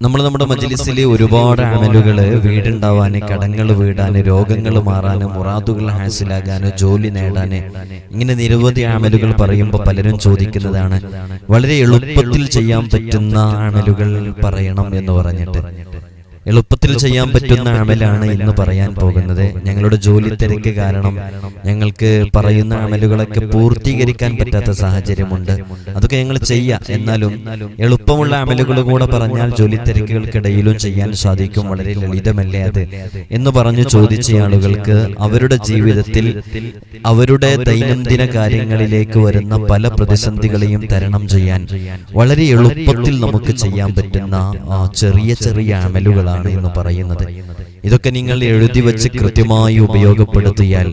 നമ്മൾ നമ്മുടെ മജ്ലിസിലെ ഒരുപാട് അമലുകൾ വീടുണ്ടാവാന് കടങ്ങൾ വീടാന് രോഗങ്ങൾ മാറാന് മുറാദുകൾ ഹാസിലാകാന് ജോലി നേടാന് ഇങ്ങനെ നിരവധി അമലുകൾ പറയുമ്പോൾ പലരും ചോദിക്കുന്നതാണ് വളരെ എളുപ്പത്തിൽ ചെയ്യാൻ പറ്റുന്ന അമലുകൾ പറയണം എന്ന് പറഞ്ഞിട്ട്. എളുപ്പത്തിൽ ചെയ്യാൻ പറ്റുന്ന അമലാണ് ഇന്ന് പറയാൻ പോകുന്നത്. ഞങ്ങളുടെ ജോലി തിരക്ക് കാരണം ഞങ്ങൾക്ക് പറയുന്ന അമലുകളൊക്കെ പൂർത്തീകരിക്കാൻ പറ്റാത്ത സാഹചര്യമുണ്ട്. അതൊക്കെ ഞങ്ങൾ ചെയ്യാം. എന്നാലും എളുപ്പമുള്ള അമലുകൾ കൂടെ പറഞ്ഞാൽ ജോലി തിരക്കുകൾക്കിടയിലും ചെയ്യാൻ സാധിക്കും. വളരെ ലളിതമല്ലേ അത് എന്ന് പറഞ്ഞു ചോദിച്ച ആളുകൾക്ക് അവരുടെ ജീവിതത്തിൽ അവരുടെ ദൈനംദിന കാര്യങ്ങളിലേക്ക് വരുന്ന പല പ്രതിസന്ധികളെയും തരണം ചെയ്യാൻ വളരെ എളുപ്പത്തിൽ നമുക്ക് ചെയ്യാൻ പറ്റുന്ന ചെറിയ ചെറിയ അമലുകളാണ് എന്ന് പറയുന്നത്. ഇതൊക്കെ നിങ്ങൾ എഴുതി വെച്ച് കൃത്യമായി ഉപയോഗപ്പെടുത്തിയാൽ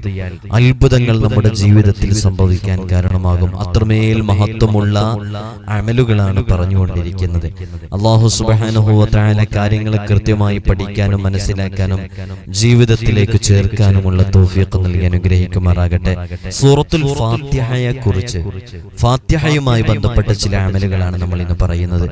അത്ഭുതങ്ങൾ നമ്മുടെ ജീവിതത്തിൽ സംഭവിക്കാൻ കാരണമാകും. അത്രമേൽ മഹത്വമുള്ള അമലുകളാണ് പറഞ്ഞുകൊണ്ടിരിക്കുന്നത്. അള്ളാഹു സുബാനുഭവത്തായ കാര്യങ്ങൾ കൃത്യമായി പഠിക്കാനും മനസ്സിലാക്കാനും ജീവിതത്തിലേക്ക് ചേർക്കാനുമുള്ള തോഫിയൊക്കെ നൽകി അനുഗ്രഹിക്കുമാറാകട്ടെ. സൂറത്തുൽ ഫാത്യഹയെ കുറിച്ച് ഫാത്യഹയുമായി ബന്ധപ്പെട്ട ചില അമലുകളാണ് നമ്മൾ ഇന്ന് പറയുന്നത്.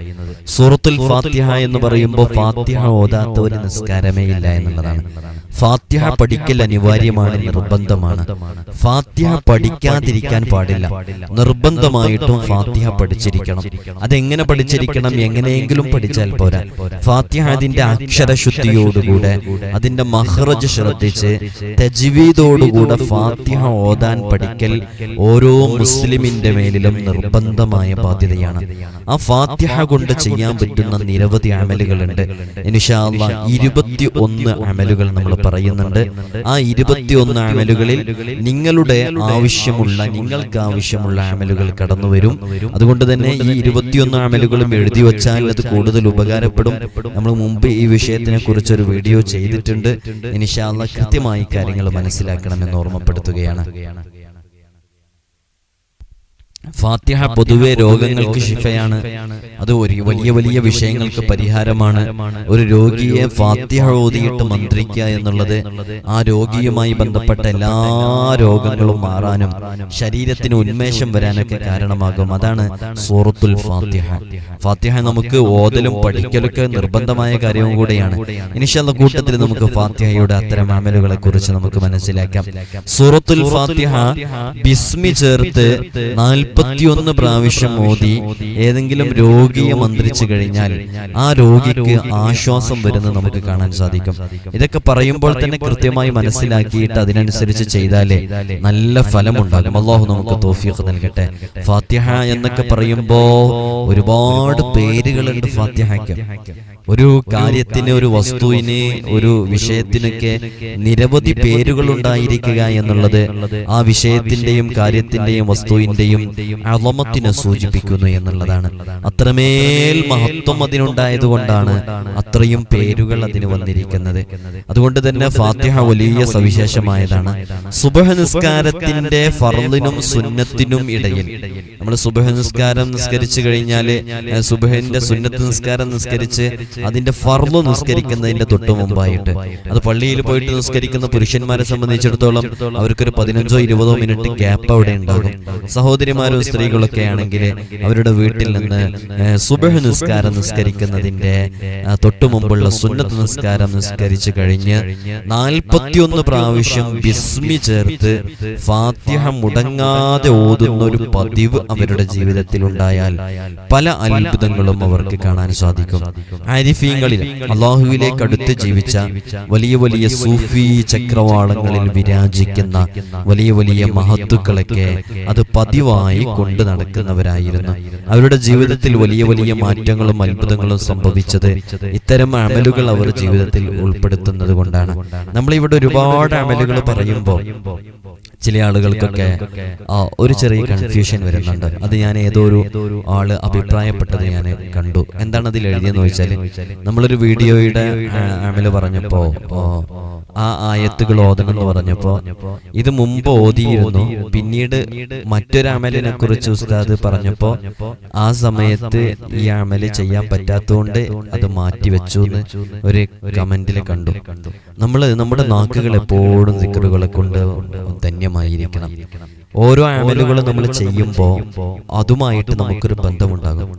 സൂറത്തുൽ ഫാത്യഹ എന്ന് പറയുമ്പോൾ ഫാത്യഹ ഓതാത്ത ഒരു നിസ്കാരമേ ഇല്ല എന്നുള്ളതാണ്. ഫാത്തിഹ പഠിക്കൽ അനിവാര്യമാണ് നിർബന്ധമാണ്. ഫാത്തിഹ പഠിക്കാതിരിക്കാൻ പാടില്ല. നിർബന്ധമായിട്ടും ഫാത്തിഹ പഠിച്ചിരിക്കണം. അതെങ്ങനെ പഠിച്ചിരിക്കണം? എങ്ങനെയെങ്കിലും പഠിച്ചാൽ പോരാ. ഫാത്തിഹ അതിന്റെ അക്ഷരശുദ്ധിയോടുകൂടെ അതിന്റെ മഹ്റജ് ശ്രദ്ധിച്ച് തജ്വീദോടുകൂടെ ഫാത്തിഹ ഓതാൻ പഠിക്കൽ ഓരോ മുസ്ലിമിന്റെ മേലിലും നിർബന്ധമായ ബാധ്യതയാണ്. ആ ഫാത്തിഹ കൊണ്ട് ചെയ്യാൻ പറ്റുന്ന നിരവധി അമലുകളുണ്ട്. ഇൻഷാല്ല ഇരുപത്തി ഒന്ന് അമലുകൾ നമ്മൾ പറയുന്നുണ്ട്. ആ ഇരുപത്തിയൊന്ന് അമലുകളിൽ നിങ്ങളുടെ ആവശ്യമുള്ള നിങ്ങൾക്ക് ആവശ്യമുള്ള അമലുകൾ കടന്നു വരും അതുകൊണ്ട് തന്നെ ഈ ഇരുപത്തിയൊന്ന് അമലുകളും എഴുതി വെച്ചാൽ അത് കൂടുതൽ ഉപകാരപ്പെടും. നമ്മൾ മുമ്പ് ഈ വിഷയത്തിനെ കുറിച്ച് ഒരു വീഡിയോ ചെയ്തിട്ടുണ്ട്. ഇൻഷാല്ല കൃത്യമായി കാര്യങ്ങൾ മനസ്സിലാക്കണമെന്ന് ഓർമ്മപ്പെടുത്തുകയാണ്. ഫാത്തിഹ പൊതുവെ രോഗങ്ങൾക്ക് ശിഫയാണ്. അത് ഒരു വലിയ വലിയ വിഷയങ്ങൾക്ക് പരിഹാരമാണ്. ഒരു രോഗിയെ ഫാത്തിഹ ഓതിയിട്ട് മന്ത്രിക്കുക എന്നുള്ളത് ആ രോഗിയുമായി ബന്ധപ്പെട്ട എല്ലാ രോഗങ്ങളും മാറാനും ശരീരത്തിന് ഉന്മേഷം വരാനൊക്കെ കാരണമാകും. അതാണ് സൂറത്തുൽ ഫാത്തിഹ. ഫാത്തിഹ. നമുക്ക് ഓതലും പഠിക്കലൊക്കെ നിർബന്ധമായ കാര്യവും കൂടെയാണ്. ഇനിഷല്ല കൂട്ടത്തിൽ നമുക്ക് ഫാത്തിഹയുടെ അത്തരം അമലുകളെ കുറിച്ച് നമുക്ക് മനസ്സിലാക്കാം. സൂറത്തുൽ ഫാത്തിഹ ബിസ്മി ചേർത്ത് നാൽപ്പത്തിയൊന്ന് പ്രാവശ്യം ഓതി ഏതെങ്കിലും രോഗിയെ മന്ത്രിച്ചു കഴിഞ്ഞാൽ ആ രോഗിക്ക് ആശ്വാസം വരുന്നത് നമുക്ക് കാണാൻ സാധിക്കും. ഇതൊക്കെ പറയുമ്പോൾ തന്നെ കൃത്യമായി മനസ്സിലാക്കിയിട്ട് അതിനനുസരിച്ച് ചെയ്താലേ നല്ല ഫലം ഉണ്ടാകും. അള്ളാഹു നമുക്ക് തോഫിയൊക്കെ നൽകട്ടെ. ഫാത്തിഹ എന്നൊക്കെ പറയുമ്പോ ഒരുപാട് പേരുകളുണ്ട് ഫാത്തിഹയ്ക്ക്. ഒരു കാര്യത്തിന് ഒരു വസ്തുവിന് ഒരു വിഷയത്തിനൊക്കെ നിരവധി പേരുകൾ ഉണ്ടായിരിക്കുക എന്നുള്ളത് ആ വിഷയത്തിന്റെയും കാര്യത്തിന്റെയും വസ്തുവിന്റെയും അളമത്തിനെ സൂചിപ്പിക്കുന്നു എന്നുള്ളതാണ്. അത്രമേൽ മഹത്വം അതിനുണ്ടായത് കൊണ്ടാണ് അത്രയും പേരുകൾ അതിന് വന്നിരിക്കുന്നത്. അതുകൊണ്ട് തന്നെ ഫാത്തിഹ വലിയ സവിശേഷമായതാണ്. സുബഹ നിസ്കാരത്തിന്റെ ഫറലിനും സുന്നത്തിനും ഇടയിൽ. നമ്മൾ സുബഹ നിസ്കാരം നിസ്കരിച്ചു കഴിഞ്ഞാൽ സുബഹിന്റെ സുന്നത്ത് നിസ്കാരം നിസ്കരിച്ച് അതിന്റെ ഫർൾ നിസ്കരിക്കുന്നതിന്റെ തൊട്ടു മുമ്പായിട്ട്. അത് പള്ളിയിൽ പോയിട്ട് നിസ്കരിക്കുന്ന പുരുഷന്മാരെ സംബന്ധിച്ചിടത്തോളം അവർക്കൊരു പതിനഞ്ചോ ഇരുപതോ മിനിറ്റ് ഗ്യാപ്പ് അവിടെ ഉണ്ടാകും. സഹോദരിമാരും സ്ത്രീകളൊക്കെ ആണെങ്കിൽ അവരുടെ വീട്ടിൽ നിന്ന് സുബഹ നിസ്കാരം നിസ്കരിക്കുന്നതിന്റെ തൊട്ടു മുമ്പുള്ള സുന്നത്ത് നിസ്കാരം നിസ്കരിച്ചു കഴിഞ്ഞ് നാൽപ്പത്തിയൊന്ന് പ്രാവശ്യം ബിസ്മി ചേർത്ത് ഫാത്തിഹ മുടങ്ങാതെ ഓതുന്ന ഒരു പതിവ് അവരുടെ ജീവിതത്തിൽ ഉണ്ടായാൽ പല അത്ഭുതങ്ങളും അവർക്ക് കാണാൻ സാധിക്കും. ആരിഫീങ്ങളിൽ അള്ളാഹുവിലേക്ക് അടുത്ത് ജീവിച്ച വലിയ വലിയ സൂഫി ചക്രവാളങ്ങളിൽ വിരാജിക്കുന്ന വലിയ വലിയ മഹത്തുക്കളൊക്കെ അത് പതിവായി കൊണ്ടു നടക്കുന്നവരായിരുന്നു. അവരുടെ ജീവിതത്തിൽ വലിയ വലിയ മാറ്റങ്ങളും അത്ഭുതങ്ങളും സംഭവിച്ചത് ഇത്തരം അമലുകൾ അവർ ജീവിതത്തിൽ ഉൾപ്പെടുത്തുന്നത് കൊണ്ടാണ്. നമ്മളിവിടെ ഒരുപാട് അമലുകൾ പറയുമ്പോൾ ചില ആളുകൾക്കൊക്കെ ഒരു ചെറിയ കൺഫ്യൂഷൻ വരുന്നുണ്ട്. അത് ഞാൻ ഏതോ ഒരു ആൾ അഭിപ്രായപ്പെട്ടത് ഞാൻ കണ്ടു. എന്താണ് അതിൽ എഴുതിയെന്ന് ചോദിച്ചാൽ നമ്മളൊരു വീഡിയോയുടെ അമൽ പറഞ്ഞപ്പോ ആ ആയത്തുകൾ ഓതണം എന്ന് പറഞ്ഞപ്പോ ഇത് മുമ്പ് ഓതിയിരുന്നു. പിന്നീട് മറ്റൊരു അമലിനെ കുറിച്ച് ഉസ്താദ് പറഞ്ഞപ്പോ ആ സമയത്ത് ഈ അമൽ ചെയ്യാൻ പറ്റാത്തതുകൊണ്ട് അത് മാറ്റി വെച്ചു എന്ന് ഒരു കമന്റിൽ കണ്ടു. നമ്മൾ നമ്മുടെ നാക്കുകൾ എപ്പോഴും സിക്കറുകളെ കൊണ്ട് ധന്യമായിരിക്കണം. ഓരോ ആമലുകളും നമ്മൾ ചെയ്യുമ്പോൾ അതുമായിട്ട് നമുക്കൊരു ബന്ധമുണ്ടാകും.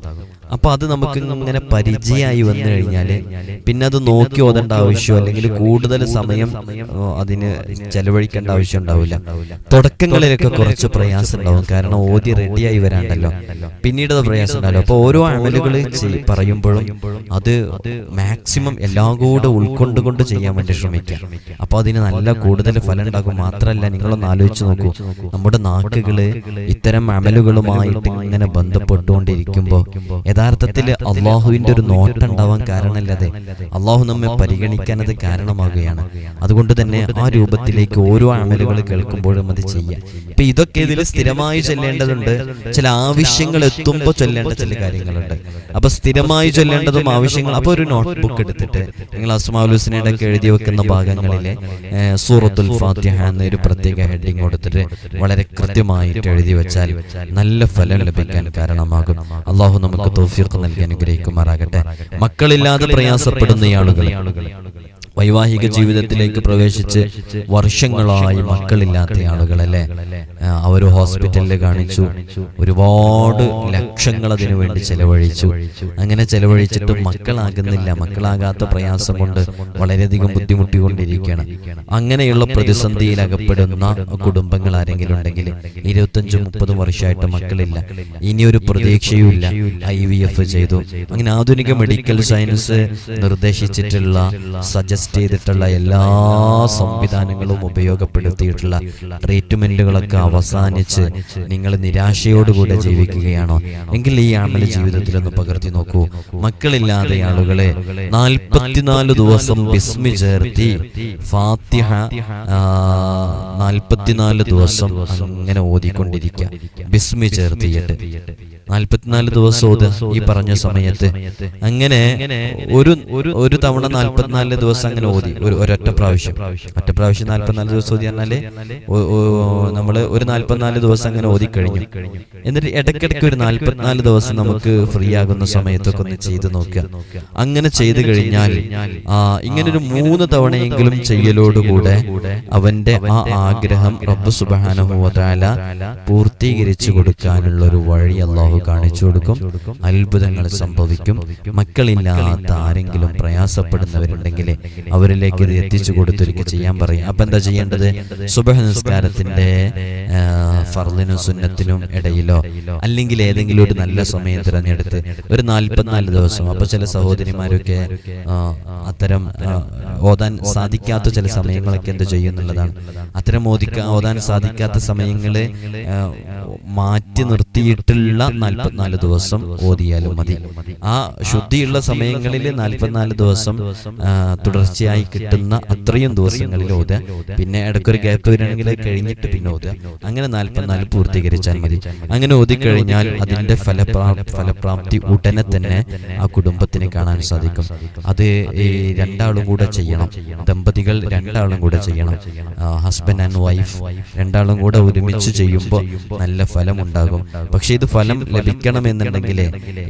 അപ്പൊ അത് നമുക്ക് ഇങ്ങനെ പരിചയമായി വന്നു കഴിഞ്ഞാൽ പിന്നെ അത് നോക്കി ഓതേണ്ട ആവശ്യമോ അല്ലെങ്കിൽ കൂടുതൽ സമയം അതിന് ചെലവഴിക്കേണ്ട ആവശ്യം ഉണ്ടാവില്ല. തുടക്കങ്ങളിലൊക്കെ കുറച്ച് പ്രയാസം ഉണ്ടാവും കാരണം ഓതി റെഡിയായി വരാണ്ടല്ലോ. പിന്നീട് അത് പ്രയാസം ഉണ്ടാവില്ല അപ്പൊ ഓരോ അമലുകൾ പറയുമ്പോഴും അത് മാക്സിമം എല്ലാം കൂടെ ഉൾക്കൊണ്ടുകൊണ്ട് ചെയ്യാൻ വേണ്ടി ശ്രമിക്കുക. അപ്പൊ അതിന് നല്ല കൂടുതൽ ഫലം ഉണ്ടാകും. മാത്രമല്ല നിങ്ങളൊന്ന് ആലോചിച്ച് നോക്കൂ. നമ്മുടെ നാക്കുകൾ ഇത്തരം അമലുകളുമായിട്ട് ഇങ്ങനെ ബന്ധപ്പെട്ടുകൊണ്ടിരിക്കുമ്പോൾ യഥാർത്ഥത്തിൽ അള്ളാഹുവിന്റെ ഒരു നോട്ടം ഉണ്ടാവാൻ കാരണമല്ലാതെ. അള്ളാഹു നമ്മെ പരിഗണിക്കാൻ അത് കാരണമാകുകയാണ് അതുകൊണ്ട് തന്നെ ആ രൂപത്തിലേക്ക് ഓരോ അമലുകൾ കേൾക്കുമ്പോഴും അത് ചെയ്യാം. ഇപ്പൊ ഇതൊക്കെ ഇതിൽ സ്ഥിരമായി ചെല്ലേണ്ടതുണ്ട്. ചില ആവശ്യങ്ങൾ എത്തുമ്പോൾ ചൊല്ലേണ്ട ചില കാര്യങ്ങളുണ്ട്. അപ്പൊ സ്ഥിരമായി ചൊല്ലേണ്ടതും ആവശ്യങ്ങൾ അപ്പൊ ഒരു നോട്ട്ബുക്ക് എടുത്തിട്ട് നിങ്ങൾ അസ്മാലുസിനയുടെ ഒക്കെ എഴുതി വെക്കുന്ന ഭാഗങ്ങളിലെ സൂറത്തുൽ ഫാത്തിഹ എന്നൊരു പ്രത്യേക ഹെഡിങ് കൊടുത്തിട്ട് വളരെ കൃത്യമായിട്ട് എഴുതി വെച്ചാൽ നല്ല ഫലം ലഭിക്കാൻ കാരണമാകും. അള്ളാഹു നമുക്ക് തൗഫീഖ് നൽകി അനുഗ്രഹിക്കുമാറാകട്ടെ. മക്കളില്ലാതെ പ്രയാസപ്പെടുന്ന ആളുകൾ വൈവാഹിക ജീവിതത്തിലേക്ക് പ്രവേശിച്ച് വർഷങ്ങളായി മക്കളില്ലാത്ത ആളുകളല്ലേ? അവർ ഹോസ്പിറ്റലിൽ കാണിച്ചു. ഒരുപാട് ലക്ഷങ്ങൾ അതിനു വേണ്ടി ചെലവഴിച്ചു. അങ്ങനെ ചെലവഴിച്ചിട്ട് മക്കളാകുന്നില്ല. മക്കളാകാത്ത പ്രയാസം കൊണ്ട് വളരെയധികം ബുദ്ധിമുട്ടിക്കൊണ്ടിരിക്കുകയാണ്. അങ്ങനെയുള്ള പ്രതിസന്ധിയിൽ അകപ്പെടുന്ന കുടുംബങ്ങൾ ആരെങ്കിലും ഉണ്ടെങ്കിൽ ഇരുപത്തഞ്ചും മുപ്പതും വർഷമായിട്ട് മക്കളില്ല. ഇനിയൊരു പ്രതീക്ഷയുമില്ല. ഐ വി എഫ് ചെയ്തു. അങ്ങനെ ആധുനിക മെഡിക്കൽ സയൻസ് നിർദ്ദേശിച്ചിട്ടുള്ള സജസ്റ്റ് ചെയ്തിട്ടുള്ള എല്ലാ സംവിധാനങ്ങളും ഉപയോഗപ്പെടുത്തിയിട്ടുള്ള ട്രീറ്റ്മെന്റുകളൊക്കെ അവസാനിച്ച് നിങ്ങൾ നിരാശയോടുകൂടെ ജീവിക്കുകയാണോ? എങ്കിൽ ഈ ആമല ജീവിതത്തിൽ ഒന്ന് പകർത്തി നോക്കൂ. മക്കളില്ലാതെ ആളുകളെ നാൽപ്പത്തിനാല് ദിവസം ബിസ്മി ചേർത്തി ഫാത്തിഹ നാൽപ്പത്തിനാല് ദിവസം അങ്ങനെ ഓതിക്കൊണ്ടിരിക്കുക. ബിസ്മി ചേർത്തിയിട്ട്. നാൽപ്പത്തിനാല് ദിവസം ഈ പറഞ്ഞ സമയത്ത്. അങ്ങനെ ഒരു ഒരു തവണ നാൽപ്പത്തിനാല് ദിവസം അങ്ങനെ ഓതി. ഒരു ഒരൊറ്റ പ്രാവശ്യം. ഒറ്റ പ്രാവശ്യം. നാൽപ്പത്തിനാല് ദിവസം ഓതി പറഞ്ഞാൽ നമ്മൾ ഒരു നാൽപ്പത്തിനാല് ദിവസം അങ്ങനെ ഓതി കഴിഞ്ഞു. എന്നിട്ട് ഇടയ്ക്കിടയ്ക്ക് ഒരു നാൽപ്പത്തിനാല് ദിവസം നമുക്ക് ഫ്രീ ആകുന്ന സമയത്തൊക്കെ ഒന്ന് ചെയ്ത് നോക്കുക. അങ്ങനെ ചെയ്തു കഴിഞ്ഞാൽ ആ ഇങ്ങനെ ഒരു മൂന്ന് തവണയെങ്കിലും ചെയ്യലോടുകൂടെ അവന്റെ ആ ആഗ്രഹം റബ്ബ് സുബാനുഭവത്താല പൂർത്തീകരിച്ചു കൊടുക്കാനുള്ള ഒരു വഴി അള്ളാഹു കാണിച്ചു കൊടുക്കും. അത്ഭുതങ്ങൾ സംഭവിക്കും. മക്കളില്ലാത്ത ആരെങ്കിലും പ്രയാസപ്പെടുന്നവരുണ്ടെങ്കിൽ അവരിലേക്ക് ഇത് എത്തിച്ചു കൊടുത്തൊരിക്കൽ ചെയ്യാൻ പറയും. അപ്പൊ എന്താ ചെയ്യേണ്ടത്? സുബഹ നിസ്കാരത്തിന്റെ ഫർദിനും സുന്നത്തിനും ഇടയിലോ അല്ലെങ്കിൽ ഏതെങ്കിലും ഒരു നല്ല സമയം തിരഞ്ഞെടുത്ത് ഒരു നാൽപ്പത്തിനാല് ദിവസം. അപ്പൊ ചില സഹോദരിമാരൊക്കെ അത്തരം ഓതാൻ സാധിക്കാത്ത ചില സമയങ്ങളൊക്കെ എന്ത് ചെയ്യുന്നുള്ളതാണ് അത്തരം ഓദിക്കാൻ ഓതാൻ സാധിക്കാത്ത സമയങ്ങൾ ആ, മാറ്റി നിർത്തിയിട്ടുള്ള നാൽപ്പത്തിനാല് ദിവസം ഓതിയാലും മതി. ആ ശുദ്ധിയുള്ള സമയങ്ങളിൽ നാൽപ്പത്തിനാല് ദിവസം തുടർച്ചയായി കിട്ടുന്ന അത്രയും ദിവസങ്ങളിൽ ഓതുക. പിന്നെ ഇടയ്ക്കൊരു ഗ്യാപ്പ് വരികയാണെങ്കിൽ കഴിഞ്ഞിട്ട് പിന്നെ ഓതുക. അങ്ങനെ നാൽപ്പത്തിനാല് പൂർത്തീകരിച്ചാൽ മതി. അങ്ങനെ ഓതിക്കഴിഞ്ഞാൽ അതിന്റെ ഫലപ്രാ ഫലപ്രാപ്തി ഉടനെ തന്നെ ആ കുടുംബത്തിന് കാണാൻ സാധിക്കും. അത് ഈ രണ്ടാളും കൂടെ ചെയ്യണം. ദമ്പതികൾ രണ്ടാളും കൂടെ ചെയ്യണം. ഹസ്ബൻഡ് ആൻഡ് വൈഫ് രണ്ടാളും കൂടെ ഒരുമിച്ച് ചെയ്യുമ്പോൾ നല്ല ഫലം ഉണ്ടാകും പക്ഷെ ഇത് ഫലം ലഭിക്കണമെന്നുണ്ടെങ്കിൽ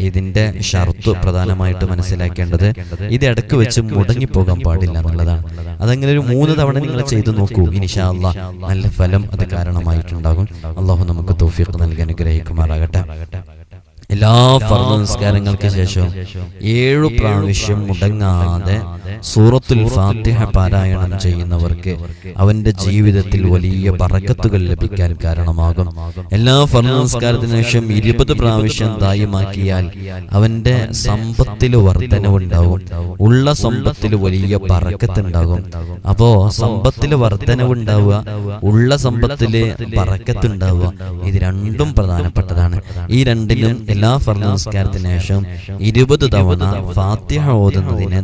ഇതിന്റെ ഷർത്ത് പ്രധാനമായിട്ട് മനസ്സിലാക്കേണ്ടത് ഇത് ഇടയ്ക്ക് വെച്ച് മുടങ്ങിപ്പോകാൻ പാടില്ല എന്നുള്ളതാണ്. അതങ്ങനെ ഒരു മൂന്ന് തവണ നിങ്ങൾ ചെയ്തു നോക്കൂ. ഇനിഷാ അള്ളാ നല്ല ഫലം അത് കാരണമായിട്ടുണ്ടാകും. അള്ളാഹു നമുക്ക് തൗഫീഖ് നൽകി അനുഗ്രഹിക്കുമാറാകട്ടെ. എല്ലാ ഫർദ നിസ്കാരങ്ങൾക്ക് ശേഷവും ഏഴു പ്രാവശ്യം മുടങ്ങാതെ സൂറത്തുൽ ഫാത്തിഹ പാരായണം ചെയ്യുന്നവർക്ക് അവന്റെ ജീവിതത്തിൽ വലിയ പറക്കത്തുകൾ ലഭിക്കാൻ കാരണമാകും. എല്ലാ ഫർണസ്കാരത്തിനു ശേഷം ഇരുപത് പ്രാവശ്യം ദായമാക്കിയാൽ അവന്റെ സമ്പത്തിൽ വർധനവുണ്ടാവും. ഉള്ള സമ്പത്തിൽ വലിയ പറക്കത്തുണ്ടാകും അപ്പോ സമ്പത്തിൽ വർധനവുണ്ടാവുക ഉള്ള സമ്പത്തിൽ പറക്കത്തുണ്ടാവുക ഇത് രണ്ടും പ്രധാനപ്പെട്ടതാണ്. ഈ രണ്ടിനും എല്ലാ ഫർണസ്കാരത്തിനു ശേഷം ഇരുപത് തവണ ഫാത്തിഹ ഓതുന്നതിനെ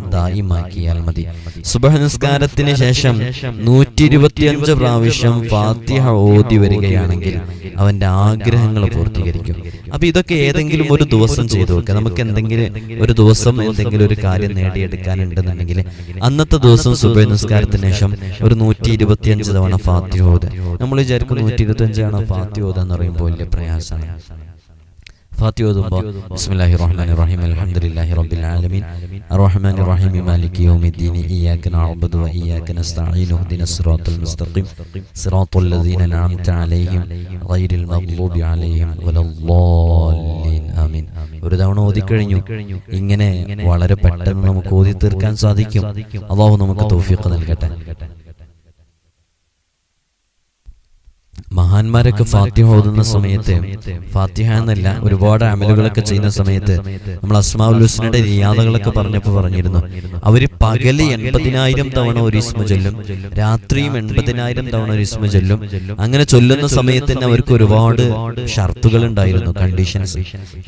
ദായിമാക്കിയാൽ മതി. സുബഹ നിസ്കാരത്തിന് ശേഷം നൂറ്റി ഇരുപത്തിയഞ്ച് പ്രാവശ്യം ഫാത്തിഹ ഓതി വരികയാണെങ്കിൽ അവന്റെ ആഗ്രഹങ്ങൾ പൂർത്തീകരിക്കും. അപ്പൊ ഇതൊക്കെ ഏതെങ്കിലും ഒരു ദിവസം ചെയ്തു നോക്കുക നമുക്ക് എന്തെങ്കിലും ഒരു ദിവസം എന്തെങ്കിലും ഒരു കാര്യം നേടിയെടുക്കാനുണ്ടെന്നുണ്ടെങ്കിൽ അന്നത്തെ ദിവസം സുബഹ നിസ്കാരത്തിന് ശേഷം ഒരു നൂറ്റി ഇരുപത്തിയഞ്ച് തവണ ഫാത്തിഹ ഓത്. നമ്മൾ വിചാരിക്കും നൂറ്റി ഇരുപത്തി അഞ്ചാണ് ഫാത്തിഹ എന്ന് പറയുമ്പോൾ വലിയ പ്രയാസമാണ്. ഫാത്തി ഓതുമ്പോൾ ബിസ്മില്ലാഹിർ റഹ്മാനിർ റഹീം അൽഹംദുലില്ലാഹി റബ്ബിൽ ആലമീൻ അർറഹ്മാനിർ റഹീം മാലികി യൗമിദ്ദീൻ ഇയ്യാക നഅബ്ദു വ ഇയ്യാക നസ്തഈൻ ഇഹ്ദിനസ് സിറാത്തൽ മുസ്തഖീം സിറാത്തൽ ലദീന അൻഅംത അലൈഹിം ഗൈറിൽ മഗ്ളൂബി അലൈഹിം വലദ്ദാലിൻ ആമീൻ ഒരു തവണ ഓതിക്കഴിഞ്ഞു. ഇങ്ങനെ വളരെ പെട്ടെന്ന് നമുക്ക് ഓതി തീർക്കാൻ സാധിക്കും. അള്ളാഹു നമുക്ക് തൗഫീഖ് നൽകട്ടെ. മഹാന്മാരൊക്കെ ഫാത്തിഹ ഓതുന്ന സമയത്ത് ഫാത്തിഹ എന്നല്ല ഒരുപാട് അമലുകളൊക്കെ ചെയ്യുന്ന സമയത്ത് നമ്മൾ അസ്മാഉൽ ഹുസ്നയുടെ റിയാദകളൊക്കെ പറഞ്ഞപ്പോൾ പറഞ്ഞിരുന്നു. അവർ പകൽ എൺപതിനായിരം തവണ ഒരു ഇസ്മ ചൊല്ലും. രാത്രിയും എൺപതിനായിരം തവണ ഒരു ഇസ്മ ചൊല്ലും. അങ്ങനെ ചൊല്ലുന്ന സമയത്ത് തന്നെ അവർക്ക് ഒരുപാട് ഷർത്തുകൾ ഉണ്ടായിരുന്നു കണ്ടീഷൻസ്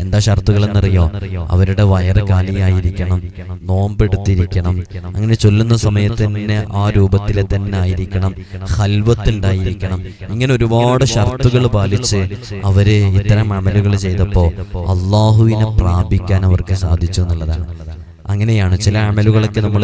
എന്താ ഷർത്തുകൾ എന്നറിയോ? അവരുടെ വയറ് കാലിയായിരിക്കണം നോമ്പെടുത്തിരിക്കണം. അങ്ങനെ ചൊല്ലുന്ന സമയത്ത് തന്നെ ആ രൂപത്തിലെ തന്നെ ആയിരിക്കണം ഹൽവത്തുണ്ടായിരിക്കണം ഇങ്ങനെ ഒരുപാട് ഷർത്തുകൾ പാലിച്ച് അവർ ഇത്തരം അമലുകൾ ചെയ്തപ്പോ അള്ളാഹുവിനെ പ്രാപിക്കാൻ അവർക്ക് സാധിച്ചു എന്നുള്ളതാണ്. അങ്ങനെയാണ് ചില അമലുകളൊക്കെ നമ്മൾ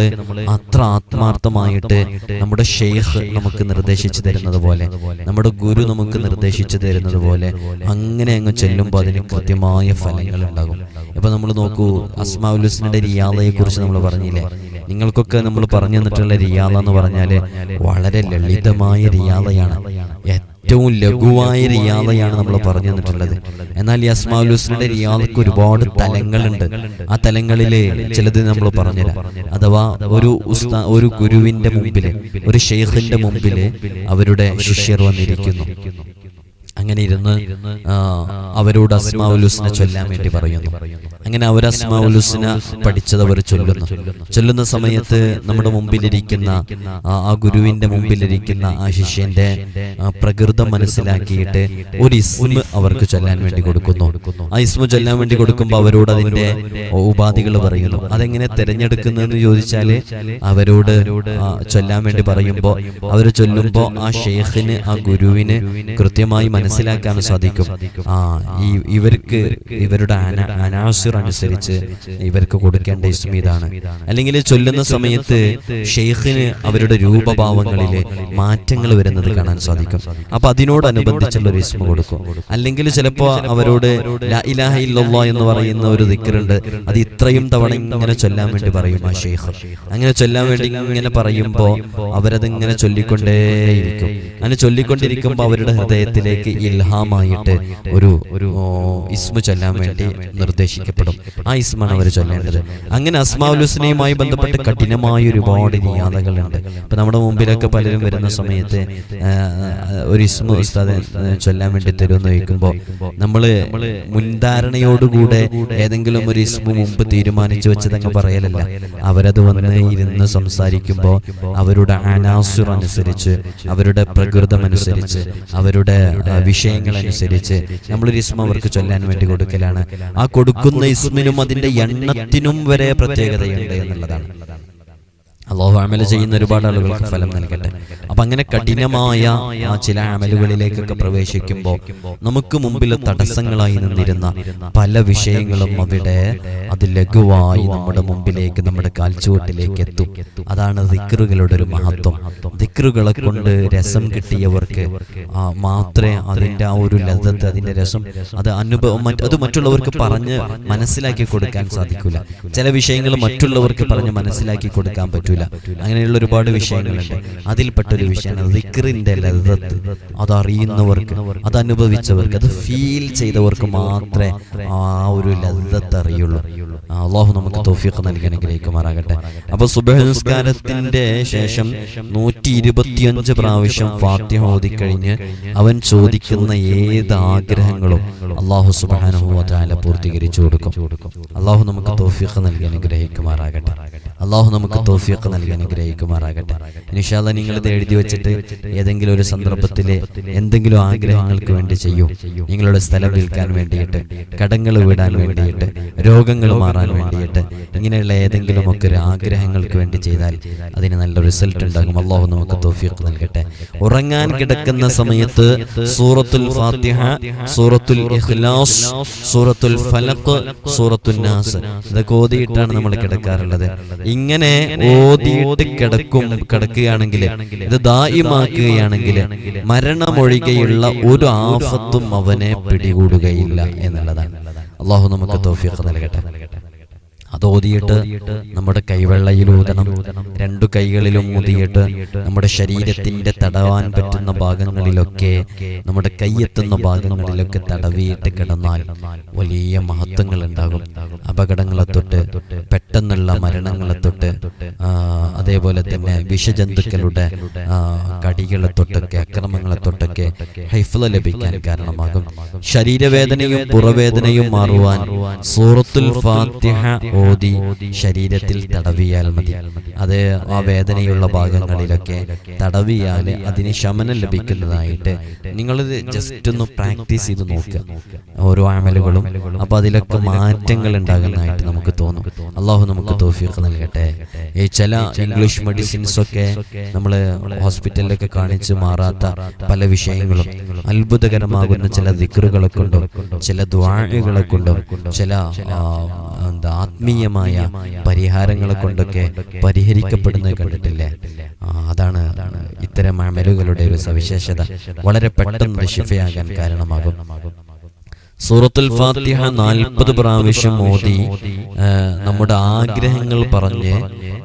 അത്ര ആത്മാർത്ഥമായിട്ട് നമ്മുടെ ഷെയ്ഖ് നമുക്ക് നിർദ്ദേശിച്ചു തരുന്നത് പോലെ നമ്മുടെ ഗുരു നമുക്ക് നിർദ്ദേശിച്ചു തരുന്നത് പോലെ അങ്ങനെ അങ്ങ് ചെല്ലുമ്പോൾ അതിന് കൃത്യമായ ഫലങ്ങൾ ഉണ്ടാകും. ഇപ്പൊ നമ്മൾ നോക്കൂ അസ്മാഉലുസ്നയുടെ റിയാദയെ കുറിച്ച് നമ്മൾ പറഞ്ഞില്ലേ? നിങ്ങൾക്കൊക്കെ നമ്മൾ പറഞ്ഞു തന്നിട്ടുള്ള റിയാദ എന്ന് പറഞ്ഞാൽ വളരെ ലളിതമായ റിയാദയാണ് ഏറ്റവും ലഘുവായ റിയാദയാണ് നമ്മൾ പറഞ്ഞു തന്നിട്ടുള്ളത്. എന്നാൽ ഈ അസ്മാഉൽ ഹുസ്നയുടെ റിയാദക്ക് ഒരുപാട് തലങ്ങളുണ്ട്. ആ തലങ്ങളിൽ ചിലത് നമ്മൾ പറഞ്ഞുതരാം. അഥവാ ഒരു ഉസ്താ ഒരു ഗുരുവിന്റെ മുമ്പിൽ ഒരു ഷെയ്ഖിന്റെ മുമ്പിൽ അവരുടെ ശിഷ്യർ വന്നിരിക്കുന്നു. അങ്ങനെ ഇരുന്ന് അവരോട് അസ്മാഉലുസ്ന ചൊല്ലാൻ വേണ്ടി പറയുന്നു. അങ്ങനെ അവർ അസ്മാഉലുസ്ന പഠിച്ചത് അവർ ചൊല്ലുന്നു. ചൊല്ലുന്ന. സമയത്ത് നമ്മുടെ മുമ്പിലിരിക്കുന്ന ആ ആ ഗുരുവിന്റെ മുമ്പിലിരിക്കുന്ന ആ ശിഷ്യന്റെ പ്രകൃതം മനസ്സിലാക്കിയിട്ട് ഒരു ഇസ്മ അവർക്ക് ചൊല്ലാൻ വേണ്ടി കൊടുക്കുന്നു. ആ ഇസ്മ ചൊല്ലാൻ വേണ്ടി കൊടുക്കുമ്പോൾ അവരോട് അതിന്റെ ഉപാധികൾ പറയുന്നു. അതെങ്ങനെ തെരഞ്ഞെടുക്കുന്നതെന്ന് ചോദിച്ചാൽ അവരോട് ചൊല്ലാൻ വേണ്ടി പറയുമ്പോൾ അവർ ചൊല്ലുമ്പോൾ ആ ഷെയ്ഖിന് ആ ഗുരുവിന് കൃത്യമായി മനസ്സിലാക്കാൻ സാധിക്കും. ആ ഈ ഇവർക്ക് ഇവരുടെ അന അനുസരിച്ച് ഇവർക്ക് കൊടുക്കേണ്ട ഇസ്മ ഇതാണ് അല്ലെങ്കിൽ ചൊല്ലുന്ന സമയത്ത് ഷെയ്ഖിന് അവരുടെ രൂപഭാവങ്ങളിൽ മാറ്റങ്ങൾ വരുന്നത് കാണാൻ സാധിക്കും. അപ്പൊ അതിനോടനുബന്ധിച്ചുള്ള ഒരു ഇസ്മ കൊടുക്കും. അല്ലെങ്കിൽ ചിലപ്പോ അവരോട് ഇലാഹ ഇല്ലല്ലാ എന്ന് പറയുന്ന ഒരു ദിക്കറുണ്ട് അത് ഇത്രയും തവണ ഇങ്ങനെ ചൊല്ലാൻ വേണ്ടി പറയും ആ ഷെയ്ഖ്. അങ്ങനെ ചൊല്ലാൻ വേണ്ടി ഇങ്ങനെ പറയുമ്പോ അവരത് ഇങ്ങനെ ചൊല്ലിക്കൊണ്ടേയിരിക്കും. അങ്ങനെ ചൊല്ലിക്കൊണ്ടിരിക്കുമ്പോൾ അവരുടെ ഹൃദയത്തിലേക്ക് ഇൽഹാമായിട്ട് ഒരു ഒരു ഇസ്മ ചൊല്ലാൻ വേണ്ടി നിർദ്ദേശിക്കപ്പെടും. ആ ഇസ്മാണ് അവർ ചൊല്ലേണ്ടത്. അങ്ങനെ ഹുസ്നയുമായി ബന്ധപ്പെട്ട് കഠിനമായ ഒരുപാട് നിയാതകളുണ്ട് ഇപ്പൊ നമ്മുടെ മുമ്പിലൊക്കെ പലരും വരുന്ന സമയത്ത് ഒരു ഇസ്മു ഉസ്താദ് ചൊല്ലാൻ വേണ്ടി തരുമെന്ന് ചോദിക്കുമ്പോൾ നമ്മൾ മുൻധാരണയോടുകൂടെ ഏതെങ്കിലും ഒരു ഇസ്മു മുമ്പ് തീരുമാനിച്ചു വെച്ചതങ്ങ് പറയലല്ല. അവരത് വന്ന് ഇരുന്ന് സംസാരിക്കുമ്പോൾ അവരുടെ അനാസുർ അനുസരിച്ച് അവരുടെ പ്രകൃതം അനുസരിച്ച് അവരുടെ വിഷയങ്ങൾ അനുസരിച്ച് നമ്മളൊരു ഇസ്മ അവർക്ക് ചൊല്ലാൻ വേണ്ടി കൊടുക്കലാണ്. ആ കൊടുക്കുന്ന ഇസ്മിനും അതിന്റെ എണ്ണത്തിനും വരെ പ്രത്യേകതയുണ്ട് എന്നുള്ളതാണ്. അള്ളാഹു അമല ചെയ്യുന്ന ഒരുപാട് ആളുകൾക്ക് ഫലം നൽകട്ടെ. അപ്പൊ അങ്ങനെ കഠിനമായ ആ ചില അമലുകളിലേക്കൊക്കെ പ്രവേശിക്കുമ്പോൾ നമുക്ക് മുമ്പിൽ തടസ്സങ്ങളായി നിന്നിരുന്ന പല വിഷയങ്ങളും അവിടെ അത് ലഘുവായി നമ്മുടെ മുമ്പിലേക്ക് നമ്മുടെ കാൽച്ചുവട്ടിലേക്ക് എത്തും. അതാണ് ദിക്റുകളുടെ ഒരു മഹത്വം. ദിക്റുകളെ കൊണ്ട് രസം കിട്ടിയവർക്ക് മാത്രമേ അതിന്റെ ആ ഒരു ലതത്ത് അതിന്റെ രസം അത് അനുഭവം അത് മറ്റുള്ളവർക്ക് പറഞ്ഞ് മനസ്സിലാക്കി കൊടുക്കാൻ സാധിക്കില്ല ചില വിഷയങ്ങൾ മറ്റുള്ളവർക്ക് പറഞ്ഞ് മനസ്സിലാക്കി കൊടുക്കാൻ പറ്റൂല. അങ്ങനെയുള്ള ഒരുപാട് വിഷയങ്ങളുണ്ട്. അതിൽപ്പെട്ട ഒരു വിഷയമാണ്. ദിക്റിന്റെ ലതത്ത് അത് അറിയുന്നവർക്ക് അത് അനുഭവിച്ചവർക്ക് അത് ഫീൽ ചെയ്തവർക്ക് മാത്രമേ ആ ഒരു ലതത്ത് അറിയുള്ളൂ. അള്ളാഹു നമുക്ക് തോഫിയൊക്കെ നൽകാൻ ഗ്രഹിക്കുമാറാകട്ടെ അപ്പൊ സുബഹനസ്കാരത്തിന്റെ ശേഷം നൂറ്റി ഇരുപത്തിയഞ്ച് പ്രാവശ്യം ഫാത്തിഹ ഓതിക്കഴിഞ്ഞ് അവൻ ചോദിക്കുന്ന ഏത് ആഗ്രഹങ്ങളും അള്ളാഹു സുബാനുഭവത്താല പൂർത്തീകരിച്ചു കൊടുക്കും. അള്ളാഹു നമുക്ക് തോഫിയൊക്കെ നൽകാൻ അനുഗ്രഹിക്കുമാറാകട്ടെ. അള്ളാഹു നമുക്ക് തോഫിയൊക്കെ നൽകി അനുഗ്രഹിക്കുമാറാകട്ടെ. ഇനിഷാല നിങ്ങൾ ഇത് എഴുതി വെച്ചിട്ട് ഏതെങ്കിലും ഒരു സന്ദർഭത്തിൽ എന്തെങ്കിലും ആഗ്രഹങ്ങൾക്ക് വേണ്ടി ചെയ്യൂ. നിങ്ങളുടെ സ്ഥലം വിൽക്കാൻ വേണ്ടിയിട്ട് കടങ്ങൾ വിടാൻ വേണ്ടിയിട്ട് രോഗങ്ങൾ മാറാൻ വേണ്ടിയിട്ട് ഇങ്ങനെയുള്ള ഏതെങ്കിലും ഒക്കെ ഒരു ആഗ്രഹങ്ങൾക്ക് വേണ്ടി ചെയ്താൽ അതിന് നല്ല റിസൾട്ട് ഉണ്ടാകും. അള്ളാഹു നമുക്ക് തോഫിയൊക്കെ നൽകട്ടെ. ഉറങ്ങാൻ കിടക്കുന്ന സമയത്ത് സൂറത്തുൽ ഫാത്തിഹ സൂറത്തുൽ ഇഖ്ലാസ് സൂറത്തുൽ ഫലഖ് സൂറത്തുൽ നാസ്. ഇതൊക്കെ ഓതിയിട്ടാണ് നമ്മൾ കിടക്കാറുള്ളത്. ഇങ്ങനെ ഓതിയിട്ട് കിടക്കും കിടക്കുകയാണെങ്കിൽ ഇത് ദായിമാക്കുകയാണെങ്കിൽ മരണമൊഴികെയുള്ള ഒരു ആഫത്തും അവനെ പിടികൂടുകയില്ല എന്നുള്ളതാണ്. അള്ളാഹു നമുക്ക് തൗഫീഖ് നൽകട്ടെ. അത് ഓതിയിട്ട് നമ്മുടെ കൈവെള്ളയിൽ ഊതണം രണ്ടു കൈകളിലും ഊതിയിട്ട് നമ്മുടെ ശരീരത്തിന്റെ തടവാൻ പറ്റുന്ന ഭാഗങ്ങളിലൊക്കെ നമ്മുടെ കൈയെത്തുന്ന ഭാഗങ്ങളിലൊക്കെ തടവിയിട്ട് കിടന്നാൽ വലിയ മഹത്വങ്ങൾ ഉണ്ടാകും. അപകടങ്ങളെ തൊട്ട് പെട്ടെന്നുള്ള മരണങ്ങളെ തൊട്ട് അതേപോലെ തന്നെ വിഷജന്തുക്കളുടെ കടികളെ തൊട്ടൊക്കെ അക്രമങ്ങളെ തൊട്ടൊക്കെ ഹൈഫല ലഭിക്കാൻ കാരണമാകും. ശരീരവേദനയും പുറവേദനയും മാറുവാൻ സൂറത്തുൽ ഫാത്തിഹ ഓതി ശരീരത്തിൽ തടവിയാൽ മതി. അത് ആ വേദനയുള്ള ഭാഗങ്ങളിലൊക്കെ തടവിയാൽ അതിന് ശമനം ലഭിക്കുന്നതായിട്ട് നിങ്ങളിത് ജസ്റ്റ് ഒന്ന് പ്രാക്ടീസ് ചെയ്ത് നോക്കുക ഓരോ അമലുകളും അപ്പൊ അതിലൊക്കെ മാറ്റങ്ങൾ ഉണ്ടാകുന്നതായിട്ട് നമുക്ക് തോന്നും. അള്ളാഹു നമുക്ക് തോഫിയൊക്കെ നൽകട്ടെ. ഈ ചില ഇംഗ്ലീഷ് മെഡിസിൻസ് ഒക്കെ നമ്മൾ ഹോസ്പിറ്റലിലൊക്കെ കാണിച്ച് മാറാത്ത പല വിഷയങ്ങളും അത്ഭുതകരമാകുന്ന ചില ദിക്റുകളൊക്കെ കൊണ്ടും ചില ദ്വാഴകളെ കൊണ്ടും ചില എന്താ എന്താ ആത്മീയമായ പരിഹാരങ്ങളെ കൊണ്ടൊക്കെ പരിഹരിക്കപ്പെടുന്നത് കണ്ടിട്ടില്ലേ? അതാണ് ഇത്തരം അമലുകളുടെ ഒരു സവിശേഷത. വളരെ പെട്ടെന്ന് ശിഫയാകാൻ കാരണമാകും. സൂറത്തുൽ ഫാത്തിഹ നാൽപ്പത് പ്രാവശ്യം മോദി നമ്മുടെ ആഗ്രഹങ്ങൾ പറഞ്ഞ്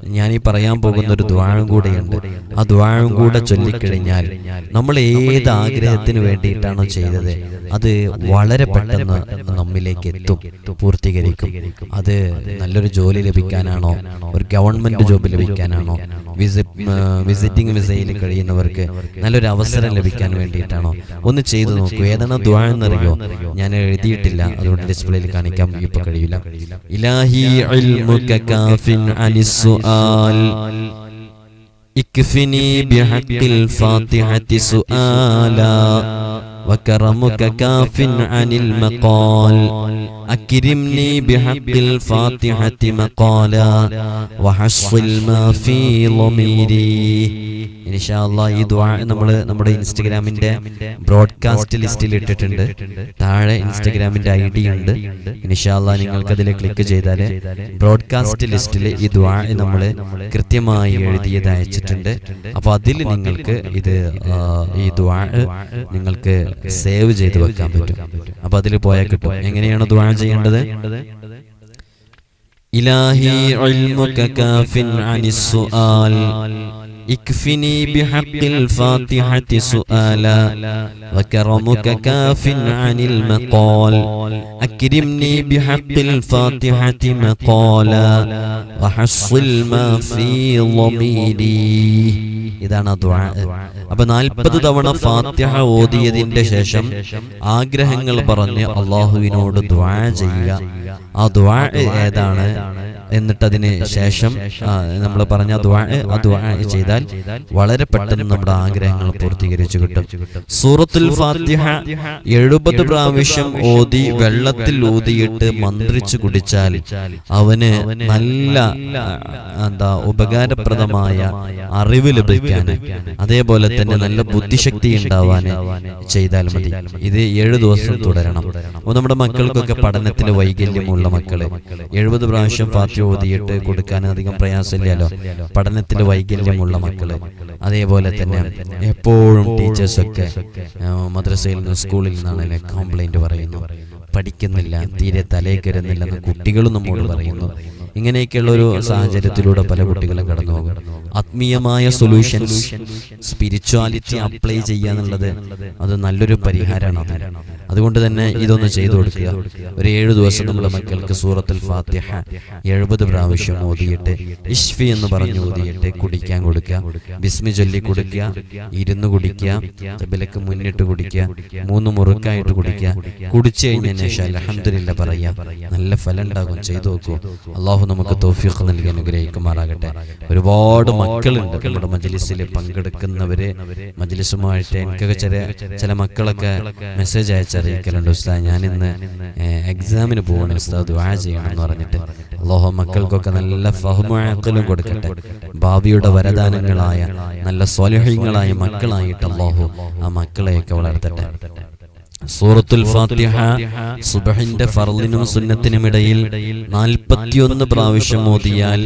ഞാൻ ഈ പറയാൻ പോകുന്ന ഒരു ദ്വാഴം കൂടെയുണ്ട് ആ ദ്വാഴം കൂടെ ചൊല്ലിക്കഴിഞ്ഞാൽ നമ്മൾ ഏത് ആഗ്രഹത്തിന് വേണ്ടിയിട്ടാണോ ചെയ്തത്? അത് വളരെ പെട്ടെന്ന് നമ്മിലേക്ക് എത്തും പൂർത്തീകരിക്കും. അത് നല്ലൊരു ജോലി ലഭിക്കാനാണോ? ഒരു ഗവൺമെന്റ് ജോബ് ലഭിക്കാനാണോ? വിസിറ്റിംഗ് വിസയിൽ കഴിയുന്നവർക്ക് നല്ലൊരു അവസരം ലഭിക്കാൻ വേണ്ടിയിട്ടാണോ? ഒന്ന് ചെയ്തു നോക്കൂ. ഏതാണ് ദ്വാഴെന്നറിയോ ഞാൻ എഴുതിയിട്ടില്ല. അതുകൊണ്ട് ഡിസ്പ്ലേയിൽ കാണിക്കാൻ ഇപ്പൊ കഴിയില്ല. ഇലാഹി ഇക്ഫിനി ബിഹക്കിൽ ഫാത്തിഹത്തി സുആല. وكرمك كاف عن المقال أكرمني بحق الفاتحة مقالا وحصل ما في ضميري ഇൻഷാ അല്ലാ ഈ ദുആ നമ്മൾ നമ്മുടെ ഇൻസ്റ്റഗ്രാമിന്റെ ബ്രോഡ്കാസ്റ്റ് ലിസ്റ്റിൽ ഇട്ടിട്ടുണ്ട് താഴെ ഇൻസ്റ്റഗ്രാമിന്റെ ഐ ഡി ഉണ്ട് ഇൻഷാ അല്ലാ നിങ്ങൾക്ക് അതിൽ ക്ലിക്ക് ചെയ്താൽ ബ്രോഡ്കാസ്റ്റ് ലിസ്റ്റിൽ ഈ ദുആ നമ്മൾ കൃത്യമായി എഴുതിയത് അയച്ചിട്ടുണ്ട് അപ്പോൾ അതിൽ നിങ്ങൾക്ക് ഇത് ആ, ഈ ദുആ നിങ്ങൾക്ക് സേവ് ചെയ്ത് വെക്കാൻ പറ്റും അപ്പോൾ അതിൽ പോയാൽ കിട്ടും എങ്ങനെയാണ് ദുആ ചെയ്യേണ്ടത് إلهي علمك كاف عن السؤال اكفني بحق الفاتحة سؤالا وكرمك كاف عن المقال أكرمني بحق الفاتحة مقالا وحصل ما في ضميري ഇതാണ് അപ്പൊ നാൽപ്പത് തവണ ഫാത്തിഹ ഓതിയതിന്റെ ശേഷം ആഗ്രഹങ്ങൾ പറഞ്ഞ് അള്ളാഹുവിനോട് ദ്വാ ചെയ്യുക. ആ ദ്വാ ഏതാണ് എന്നിട്ട് അതിന് ശേഷം നമ്മൾ പറഞ്ഞ ദുആ ചെയ്താൽ വളരെ പെട്ടെന്ന് നമ്മുടെ ആഗ്രഹങ്ങൾ പൂർത്തീകരിച്ചു കിട്ടും. സൂറത്തുൽ ഫാത്തിഹ എഴുപത് പ്രാവശ്യം ഓതി വെള്ളത്തിൽ ഊതിയിട്ട് മന്ത്രിച്ചു കുടിച്ചാൽ അവന് നല്ല എന്താ ഉപകാരപ്രദമായ അറിവ് ലഭിക്കാൻ അതേപോലെ തന്നെ നല്ല ബുദ്ധിശക്തി ഉണ്ടാവാൻ ചെയ്താൽ മതി. ഇത് ഏഴു ദിവസം തുടരണം. നമ്മുടെ മക്കൾക്കൊക്കെ പഠനത്തിൽ വൈകല്യമുള്ള മക്കൾ. എഴുപത് പ്രാവശ്യം പാർട്ടി ഓതിയിട്ട് കൊടുക്കാൻ അധികം പ്രയാസമില്ലല്ലോ. പഠനത്തിൽ വൈകല്യമുള്ള മക്കൾ. അതേപോലെ തന്നെ എപ്പോഴും ടീച്ചേഴ്സൊക്കെ മദ്രസയിൽ നിന്ന് സ്കൂളിൽ നിന്നാണ് കംപ്ലൈന്റ് പറയുന്നു. പഠിക്കുന്നില്ല തീരെ തലേ കരുന്നില്ലെന്ന് കുട്ടികളും നമ്മോട് പറയുന്നു. ഇങ്ങനെയൊക്കെയുള്ള ഒരു സാഹചര്യത്തിലൂടെ പല കുട്ടികളും കടന്നു പോകും. ആത്മീയമായ സൊല്യൂഷൻസ് സ്പിരിച്വാലിറ്റി അപ്ലൈ ചെയ്യുക എന്നുള്ളത് അത് നല്ലൊരു പരിഹാരമാണ് അതുകൊണ്ട് തന്നെ ഇതൊന്ന് ചെയ്തു കൊടുക്കുക. ഒരു ഏഴ് ദിവസം നമ്മുടെ മക്കൾക്ക് സൂറത്തുൽ ഫാത്തിഹ എഴുപത് പ്രാവശ്യം ഓതിയിട്ട് ഇഷ്ഫി എന്ന് പറഞ്ഞു ഓതിയിട്ട് കുടിക്കാൻ കൊടുക്കുക. ബിസ്മി ചൊല്ലി കൊടുക്കുക. ഇരുന്ന് കുടിക്കുക. തബിലക്ക് മുന്നിട്ട് കുടിക്കുക. മൂന്ന് മുറുക്കായിട്ട് കുടിക്കുക. കുടിച്ചു കഴിഞ്ഞതിന് ശേഷം അലഹമില്ല പറയുക നല്ല ഫലം ഉണ്ടാകും. ചെയ്തു നോക്കൂ. അള്ളാഹു നമുക്ക് തോഫീഖ് നൽകി അനുഗ്രഹിക്കുമാറാകട്ടെ. ഒരുപാട് മക്കളുണ്ട്. നമ്മുടെ മജ്ലിസിൽ പങ്കെടുക്കുന്നവര് മജ്ലിസുമായിട്ട് എനിക്കൊക്കെ ചില ചില മക്കളൊക്കെ മെസ്സേജ് അയച്ചറിയിക്കലുണ്ട് ഉസ്താദ് ഞാൻ ഇന്ന് എക്സാമിന് പോവാണ്. ഉസ്താദ് ദുആ ചെയ്യണം എന്ന് പറഞ്ഞിട്ട്. അള്ളാഹു മക്കൾക്കൊക്കെ നല്ല ഫഹുമാക്കലും കൊടുക്കട്ടെ. ഭാവിയുടെ വരദാനങ്ങളായ നല്ല സ്വലഹ്യങ്ങളായ മക്കളായിട്ട് അള്ളാഹു ആ മക്കളെയൊക്കെ വളർത്തട്ടെ. സൂറത്തുൽ ഫാത്തിഹ സുബഹിന്റെ ഫർലിനും സുന്നത്തിനും ഇടയിൽ നാൽപ്പത്തിയൊന്ന് പ്രാവശ്യം ഓതിയാൽ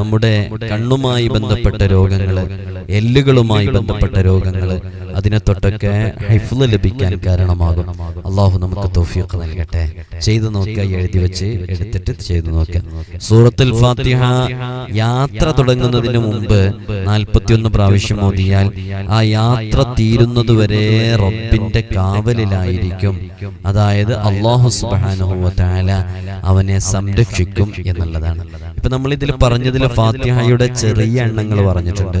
നമ്മുടെ കണ്ണുമായി ബന്ധപ്പെട്ട രോഗങ്ങൾ എല്ലുകളുമായി ബന്ധപ്പെട്ട രോഗങ്ങൾ അതിനെ തൊട്ടൊക്കെ ഹൈഫ്ല ലഭിക്കാൻ കാരണമാകും. അള്ളാഹു നമുക്ക് തോഫിയൊക്കെ നൽകട്ടെ. ചെയ്തു നോക്കുക എഴുതി വെച്ച് എടുത്തിട്ട് ചെയ്തു നോക്കുക. സൂറത്തുൽ ഫാത്തിഹ യാത്ര തുടങ്ങുന്നതിന് മുമ്പ് നാൽപ്പത്തിയൊന്ന് പ്രാവശ്യം ഓതിയാൽ ആ യാത്ര തീരുന്നതുവരെ റബ്ബിന്റെ കാവലിലായിരിക്കും അതായത് അള്ളാഹു സുബാനുഹുല അവനെ സംരക്ഷിക്കും എന്നുള്ളതാണ്. ഇപ്പൊ നമ്മൾ ഇതിൽ പറഞ്ഞതിൽ ഫാത്തിഹയുടെ ചെറിയ എണ്ണങ്ങൾ പറഞ്ഞിട്ടുണ്ട്.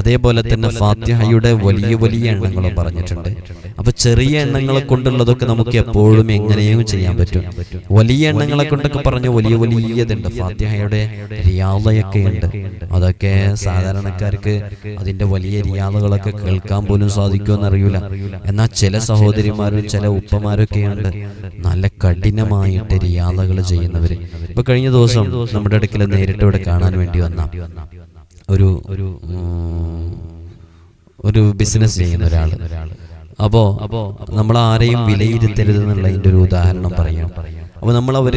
അതേപോലെ തന്നെ ഫാത്തിഹയുടെ വലിയ വലിയ എണ്ണങ്ങളും പറഞ്ഞിട്ടുണ്ട്. അപ്പൊ ചെറിയ എണ്ണങ്ങളെ കൊണ്ടുള്ളതൊക്കെ നമുക്ക് എപ്പോഴും എങ്ങനെയും ചെയ്യാൻ പറ്റും. വലിയ എണ്ണങ്ങളെ കൊണ്ടൊക്കെ പറഞ്ഞ വലിയ വലിയതുണ്ട് ഫാത്യഹയുടെ ഫാത്തിഹയുടെ റിയാളയൊക്കെ ഉണ്ട്. അതൊക്കെ സാധാരണക്കാർക്ക് അതിന്റെ വലിയ റിയാദകളൊക്കെ കേൾക്കാൻ പോലും സാധിക്കുമെന്ന് അറിയില്ല എന്നാൽ ചില സഹോദരിമാരും ചില ഉപ്പമാരൊക്കെ ഉണ്ട്. നല്ല കഠിനമായിട്ട് റിയാദകൾ ചെയ്യുന്നവര്. ഇപ്പൊ കഴിഞ്ഞ ദിവസം നമ്മുടെ നേരിട്ട് ഇവിടെ കാണാൻ വേണ്ടി വന്ന ഒരു ഒരു ഒരു ബിസിനസ് ചെയ്യുന്ന ഒരാൾ അപ്പോ അപ്പോ നമ്മൾ ആരെയും വിലയിരുത്തരുത് എന്നുള്ളതിന്റെ ഒരു ഉദാഹരണം പറയാം. അപ്പൊ നമ്മൾ അവർ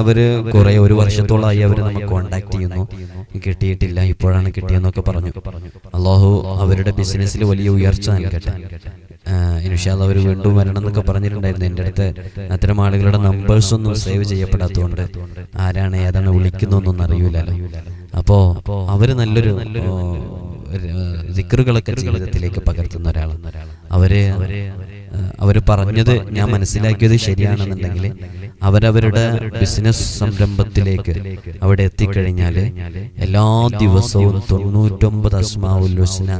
അവർ കുറെ ഒരു വർഷത്തോളമായി അവർ നമുക്ക് കോണ്ടാക്ട് ചെയ്യുന്നു. കിട്ടിയിട്ടില്ല. ഇപ്പോഴാണ് കിട്ടിയെന്നൊക്കെ പറഞ്ഞു. അള്ളാഹു അവരുടെ ബിസിനസ്സിൽ വലിയ ഉയർച്ച നൽകട്ടെ. ഇനിഷാദ് അവർ വീണ്ടും വരണം എന്നൊക്കെ പറഞ്ഞിട്ടുണ്ടായിരുന്നു. എന്റെ അടുത്ത് അത്തരം ആളുകളുടെ നമ്പേഴ്സ് ഒന്നും സേവ് ചെയ്യപ്പെടാത്തതുകൊണ്ട് ആരാണ് ഏതാണ് വിളിക്കുന്നൊന്നും അറിയൂലല്ലോ. അപ്പോ അവർ നല്ലൊരു ദിക്കറുകളൊക്കെ ജീവിതത്തിലേക്ക് പകർത്തുന്ന ഒരാളാണ്. അവർ അവർ പറഞ്ഞത് ഞാൻ മനസ്സിലാക്കിയത് ശരിയാണെന്നുണ്ടെങ്കിൽ അവരവരുടെ ബിസിനസ് സംരംഭത്തിലേക്ക് അവിടെ എത്തിക്കഴിഞ്ഞാൽ എല്ലാ ദിവസവും തൊണ്ണൂറ്റൊമ്പത് അസ്മാവുല്ലുസിന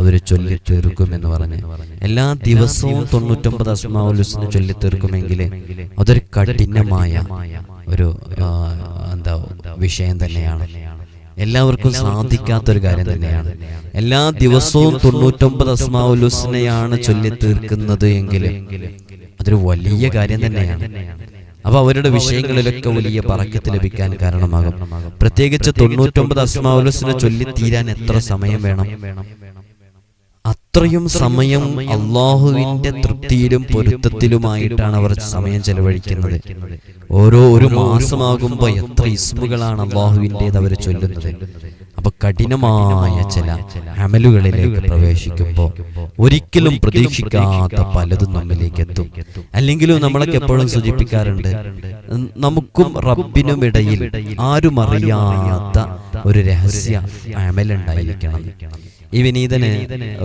അവർ ചൊല്ലി തീർക്കുമെന്ന് പറഞ്ഞ് എല്ലാ ദിവസവും തൊണ്ണൂറ്റൊമ്പത് അസ്മാവുൽ ഹുസ്ന ചൊല്ലി തീർക്കുമെങ്കിൽ അതൊരു കഠിനമായ ഒരു എന്താ വിഷയം തന്നെയാണ്. എല്ലാവർക്കും സാധിക്കാത്തൊരു കാര്യം തന്നെയാണ്. എല്ലാ ദിവസവും തൊണ്ണൂറ്റൊമ്പത് അസ്മാവുൽ ഹുസ്നയാണ് ചൊല്ലി തീർക്കുന്നത് എങ്കിലും. അതൊരു വലിയ കാര്യം തന്നെയാണ്. അപ്പൊ അവരുടെ വിഷയങ്ങളിലൊക്കെ വലിയ പറക്കത്ത് ലഭിക്കാൻ കാരണമാകും. പ്രത്യേകിച്ച് തൊണ്ണൂറ്റൊമ്പത് അസ്മാവുൽ ഹുസ്ന ചൊല്ലി തീരാൻ എത്ര സമയം വേണം? അത്രയും സമയം അള്ളാഹുവിന്റെ തൃപ്തിയിലും പൊരുത്തത്തിലുമായിട്ടാണ് അവർ സമയം ചെലവഴിക്കുന്നത്. ഓരോ ഒരു മാസമാകുമ്പോ എത്ര ഇസ്മുകളാണ് അള്ളാഹുവിന്റെത് അവർ ചൊല്ലുന്നത്. അപ്പൊ കഠിനമായ ചില അമലുകളിലേക്ക് പ്രവേശിക്കുമ്പോൾ ഒരിക്കലും പ്രതീക്ഷിക്കാത്ത പലതും നമ്മിലേക്ക് എത്തും. അല്ലെങ്കിലും നമ്മളൊക്കെ എപ്പോഴും സൂചിപ്പിക്കാറുണ്ട് നമുക്കും റബ്ബിനും ഇടയിൽ ആരും അറിയാത്ത ഒരു രഹസ്യ അമലുണ്ടായിരിക്കണം. ഈ വിനീതന്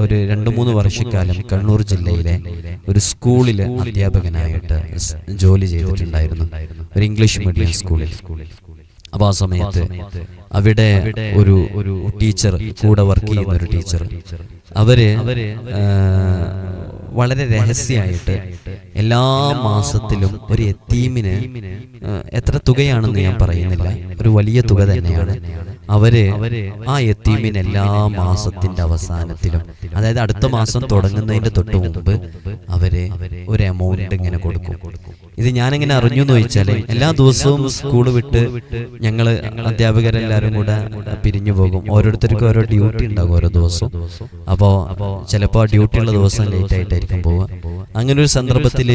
ഒരു രണ്ടു മൂന്ന് വർഷക്കാലം കണ്ണൂർ ജില്ലയിലെ ഒരു സ്കൂളിൽ അധ്യാപകനായിട്ട് ജോലി ചെയ്തിട്ടുണ്ടായിരുന്നു. ഒരു ഇംഗ്ലീഷ് മീഡിയം സ്കൂളിൽ. അപ്പോൾ ആ സമയത്ത് അവിടെ ഒരു ഒരു ടീച്ചർ കൂടെ വർക്ക് ചെയ്യുന്ന ഒരു ടീച്ചർ. അവർ വളരെ രഹസ്യമായിട്ട് എല്ലാ മാസത്തിലും ഒരു എത്തീമിന് എത്ര തുകയാണെന്ന് ഞാൻ പറയുന്നില്ല. ഒരു വലിയ തുക തന്നെയാണ്. അവർ ആ എത്തീമിന് എല്ലാ മാസത്തിന്റെ അവസാനത്തിലും അതായത് അടുത്ത മാസം തുടങ്ങുന്നതിന്റെ തൊട്ട് മുമ്പ് അവർ ഒരു എമൗണ്ട് ഇങ്ങനെ കൊടുക്കും. ഇത് ഞാനെങ്ങനെ അറിഞ്ഞു എന്ന് ചോദിച്ചാൽ എല്ലാ ദിവസവും സ്കൂൾ വിട്ട് ഞങ്ങൾ അധ്യാപകരെല്ലാരും കൂടെ പിരിഞ്ഞു പോകും. ഓരോരുത്തർക്കും ഓരോ ഡ്യൂട്ടി ഉണ്ടാകും ഓരോ ദിവസവും അപ്പോ ചിലപ്പോ ഡ്യൂട്ടി ഉള്ള ദിവസം ലേറ്റ് ആയിട്ടായിരിക്കും പോവുക. അങ്ങനെ ഒരു സന്ദർഭത്തിൽ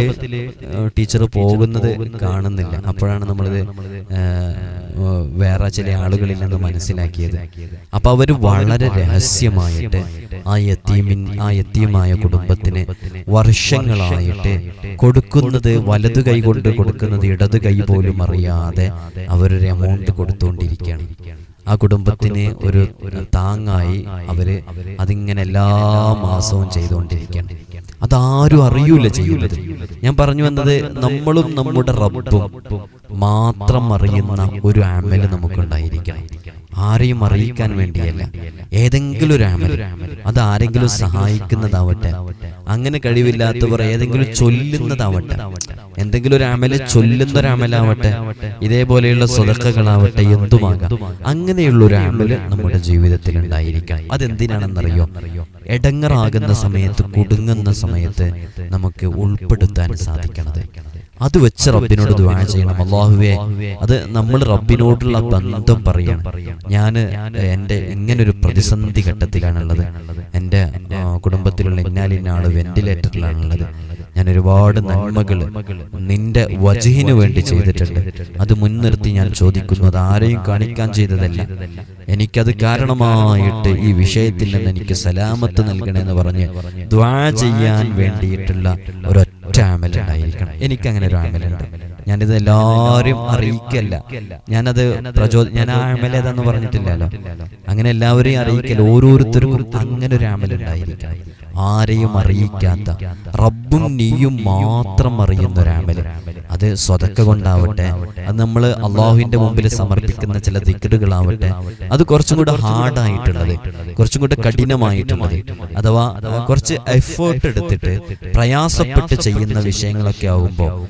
ടീച്ചർ പോകുന്നത് കാണുന്നില്ല. അപ്പോഴാണ് നമ്മളിത് വേറെ ചില ആളുകളിൽ നിന്ന് മനസ്സിലാക്കിയത്. അപ്പൊ അവർ വളരെ രഹസ്യമായിട്ട് ആ യത്തീമിൻ ആ യത്തീമായ കുടുംബത്തിന് വർഷങ്ങളായിട്ട് കൊടുക്കുന്നത് വലതു കൈ കൊണ്ട് കൊടുക്കുന്നത് ഇടത് കൈ പോലും അറിയാതെ അവരൊരു എമൗണ്ട് കൊടുത്തുകൊണ്ടിരിക്കുകയാണ് ആ കുടുംബത്തിന് ഒരു താങ്ങായി അവർ അതിങ്ങനെ എല്ലാ മാസവും ചെയ്തുകൊണ്ടിരിക്കണം അതാരും അറിയൂല ചെയ്യുന്നത്. ഞാൻ പറഞ്ഞു വന്നത് നമ്മളും നമ്മുടെ റബ്ബും മാത്രം അറിയുന്ന ഒരു ആമൽ നമുക്കുണ്ടായിരിക്കണം. ആരെയും അറിയിക്കാൻ വേണ്ടിയല്ല. ഏതെങ്കിലും ഒരു അമല. അത് ആരെങ്കിലും സഹായിക്കുന്നതാവട്ടെ. അങ്ങനെ കഴിവില്ലാത്തവർ ഏതെങ്കിലും ചൊല്ലുന്നതാവട്ടെ. എന്തെങ്കിലും ഒരു അമല ചൊല്ലുന്ന ഒരു അമലാവട്ടെ ഇതേപോലെയുള്ള സ്വതക്കകളാവട്ടെ എന്തുമാകാം? അങ്ങനെയുള്ള ഒരു അമൽ നമ്മുടെ ജീവിതത്തിൽ ഉണ്ടായിരിക്കാം അതെന്തിനാണെന്നറിയോ? എടങ്ങറാകുന്ന സമയത്ത് കുടുങ്ങുന്ന സമയത്ത് നമുക്ക് ഉൾപ്പെടുത്താൻ സാധിക്കണത് അത് വെച്ച് റബ്ബിനോട് ദുആ ചെയ്യണം. അള്ളാഹുവേ അത് നമ്മൾ റബ്ബിനോടുള്ള ബന്ധം പറയണം. ഞാൻ എന്റെ ഇങ്ങനൊരു പ്രതിസന്ധി ഘട്ടത്തിലാണുള്ളത്. എന്റെ കുടുംബത്തിലുള്ള ഇന്നാലിന്ന ആൾ വെന്റിലേറ്ററിലാണുള്ളത്. ഞാൻ ഒരുപാട് നന്മകൾ നിന്റെ വജുഹിന് വേണ്ടി ചെയ്തിട്ടുണ്ട്. അത് മുൻനിർത്തി ഞാൻ ചോദിക്കുന്നു. അത് ആരെയും കാണിക്കാൻ ചെയ്തതല്ല. എനിക്കത് കാരണമായിട്ട് ഈ വിഷയത്തിൽ നിന്ന് എനിക്ക് സലാമത്ത് നൽകണമെന്ന് പറഞ്ഞ് ദ്വാ ചെയ്യാൻ വേണ്ടിയിട്ടുള്ള ഒരൊറ്റ ആമലുണ്ടായിരിക്കണം. എനിക്കങ്ങനെ ഒരു ആമലുണ്ട്. ഞാനിത് എല്ലാവരും അറിയിക്കല്ല. ഞാനത് പ്രചോദ ഞാൻ ആ ആമലേതെന്ന് പറഞ്ഞിട്ടില്ലല്ലോ. അങ്ങനെ എല്ലാവരെയും അറിയിക്കല്ല ഓരോരുത്തർക്കും അങ്ങനെ ഒരു അമലുണ്ടായിരിക്കണം ആരെയും അറിയിക്കാത്ത റബ്ബും നീയും മാത്രം അറിയുന്ന ഒരാമൽ അത് സ്വതക്ക കൊണ്ടാവട്ടെ അത് നമ്മൾ അള്ളാഹുവിന്റെ മുമ്പിൽ സമർപ്പിക്കുന്ന ചില ദിക്കറുകളാവട്ടെ അത് കുറച്ചും കൂടെ ഹാർഡായിട്ടുള്ളത് കുറച്ചും കൂടെ കഠിനമായിട്ടുള്ളത് അഥവാ കുറച്ച് എഫേർട്ട് എടുത്തിട്ട് പ്രയാസപ്പെട്ട് ചെയ്യുന്ന വിഷയങ്ങളൊക്കെ ആകുമ്പോൾ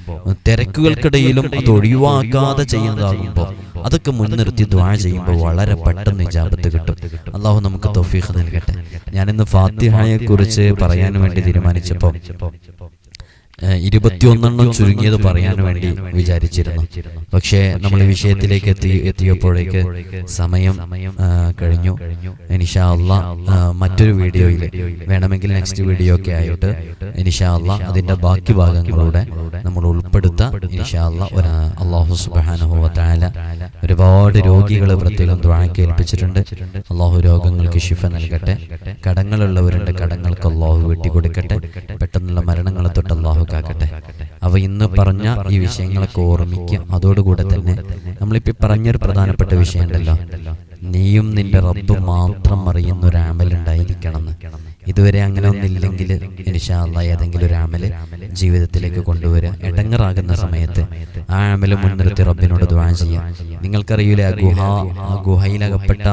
തിരക്കുകൾക്കിടയിലും അത് ഒഴിവാക്കാതെ ചെയ്യുന്നതാകുമ്പോൾ അതൊക്കെ മുൻനിർത്തി ദ്വാ ചെയ്യുമ്പോൾ വളരെ പെട്ടെന്ന് ഇജാബത്ത് കിട്ടും. അള്ളാഹു നമുക്ക് തൊഫീഖ് നൽകട്ടെ. ഞാനിന്ന് ഫാത്തിഹയെ കുറിച്ച് പറയാൻ വേണ്ടി തീരുമാനിച്ചപ്പോൾ Dziękuję. ഇരുപത്തിയൊന്നെണ്ണം ചുരുങ്ങിയത് പറയാൻ വേണ്ടി വിചാരിച്ചിരുന്നു. പക്ഷേ നമ്മൾ ഈ വിഷയത്തിലേക്ക് എത്തി എത്തിയപ്പോഴേക്ക് സമയം കഴിഞ്ഞു. ഇനിഷാ അള്ളാ മറ്റൊരു വീഡിയോയിൽ വേണമെങ്കിൽ നെക്സ്റ്റ് വീഡിയോ ഒക്കെ ആയിട്ട് ഇനിഷാ അള്ളാ അതിന്റെ ബാക്കി ഭാഗങ്ങളൂടെ നമ്മൾ ഉൾപ്പെടുത്താം. ഇനിഷാ അള്ളാ ഒരു അള്ളാഹു സുബാനുഭവത്തായ ഒരുപാട് രോഗികളെ പ്രത്യേകം ദ്വാഴക്ക് ഏൽപ്പിച്ചിട്ടുണ്ട്. അള്ളാഹു രോഗങ്ങൾക്ക് ശിഫ നൽകട്ടെ. കടങ്ങളുള്ളവരുടെ കടങ്ങൾക്ക് അള്ളാഹു വെട്ടിക്കൊടുക്കട്ടെ. പെട്ടെന്നുള്ള മരണങ്ങളെ തൊട്ട് അള്ളാഹു കാക്കട്ടെ അവ ഇന്ന് പറഞ്ഞ ഈ വിഷയങ്ങളൊക്കെ ഓർമ്മിക്കുക. അതോടുകൂടെ തന്നെ നമ്മളിപ്പോ പറഞ്ഞൊരു പ്രധാനപ്പെട്ട വിഷയം ഉണ്ടല്ലോ നീയും നിന്റെ റബ്ബ് മാത്രം അറിയുന്ന ഒരു ആമൽ ഉണ്ടായിരിക്കണം ഇതുവരെ അങ്ങനെ ഒന്നില്ലെങ്കിൽ ഇനിഷാല്ല ഏതെങ്കിലും ഒരു ആമൽ ജീവിതത്തിലേക്ക് കൊണ്ടുവരിക ഇടങ്ങറാകുന്ന സമയത്ത് ആ ആമൽ മുൻനിർത്തി റബ്ബിനോട് ദ്വാ ചെയ്യാം. നിങ്ങൾക്കറിയില്ല ആ ഗുഹ ആ ഗുഹയിലകപ്പെട്ട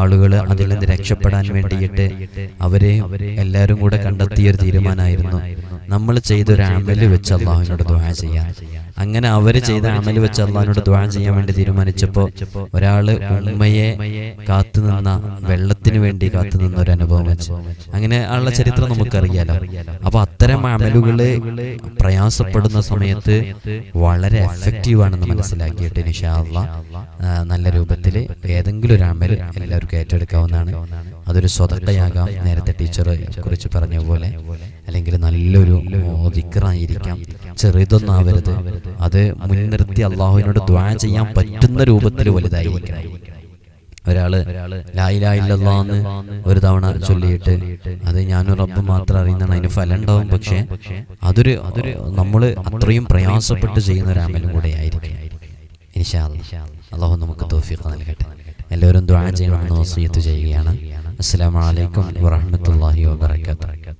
ആളുകൾ അതിൽ നിന്ന് രക്ഷപ്പെടാൻ വേണ്ടിയിട്ട് അവരെ എല്ലാവരും കൂടെ കണ്ടെത്തിയ ഒരു തീരുമാനമായിരുന്നു. നമ്മൾ ചെയ്തൊരു ആമൽ വെച്ച് അള്ളാഹുവിനോട് ദ്വാ ചെയ്യാം. അങ്ങനെ അവർ ചെയ്ത അമൽ വെച്ച് അള്ളാഹിനോട് ദ്വാരം ചെയ്യാൻ വേണ്ടി തീരുമാനിച്ചപ്പോ ഒരാൾ ഉമ്മയെ കാത്തുനിന്ന വെള്ളത്തിന് വേണ്ടി കാത്തുനിന്ന ഒരു അനുഭവം വെച്ച്. അങ്ങനെ ഉള്ള ചരിത്രം നമുക്കറിയാലോ. അപ്പൊ അത്തരം അമലുകൾ പ്രയാസപ്പെടുന്ന സമയത്ത് വളരെ എഫക്റ്റീവ് ആണെന്ന് മനസ്സിലാക്കിയിട്ട് നിഷാള്ള നല്ല രൂപത്തിൽ ഏതെങ്കിലും ഒരു അമൽ എല്ലാവർക്കും ഏറ്റെടുക്കാവുന്നതാണ്. അതൊരു സ്വതക്കയാകാം നേരത്തെ ടീച്ചറെ കുറിച്ച് പറഞ്ഞ പോലെ അല്ലെങ്കിൽ നല്ലൊരു ദിക്കറായിരിക്കാം ചെറുതൊന്നാവരുത് അത് മുൻനിർത്തി അള്ളാഹുവിനോട് ദ്വാ ചെയ്യാൻ പറ്റുന്ന രൂപത്തിൽ വലുതായിരിക്കണം. ഒരാൾ ലായിലായില്ലെന്ന് ഒരു തവണ ചൊല്ലിയിട്ട് അത് ഞാനും റബ്ബ് മാത്രം അറിയുന്നതാണ് അതിന് ഫലം ഉണ്ടാവും പക്ഷെ അതൊരു അതൊരു നമ്മൾ അത്രയും പ്രയാസപ്പെട്ട് ചെയ്യുന്ന ഒരു അമലും കൂടെ ആയിരിക്കും ഇൻഷാ. അള്ളാഹു നമുക്ക് തോഫീഖ് നൽകട്ടെ. എല്ലാവരും ദ്വാ ചെയ്യണമെന്ന് വസീയത്ത് ചെയ്യുകയാണ്. അസ്സലാമു അലൈക്കും വറഹ്മത്തുള്ളാഹി വബറകാതുഹു.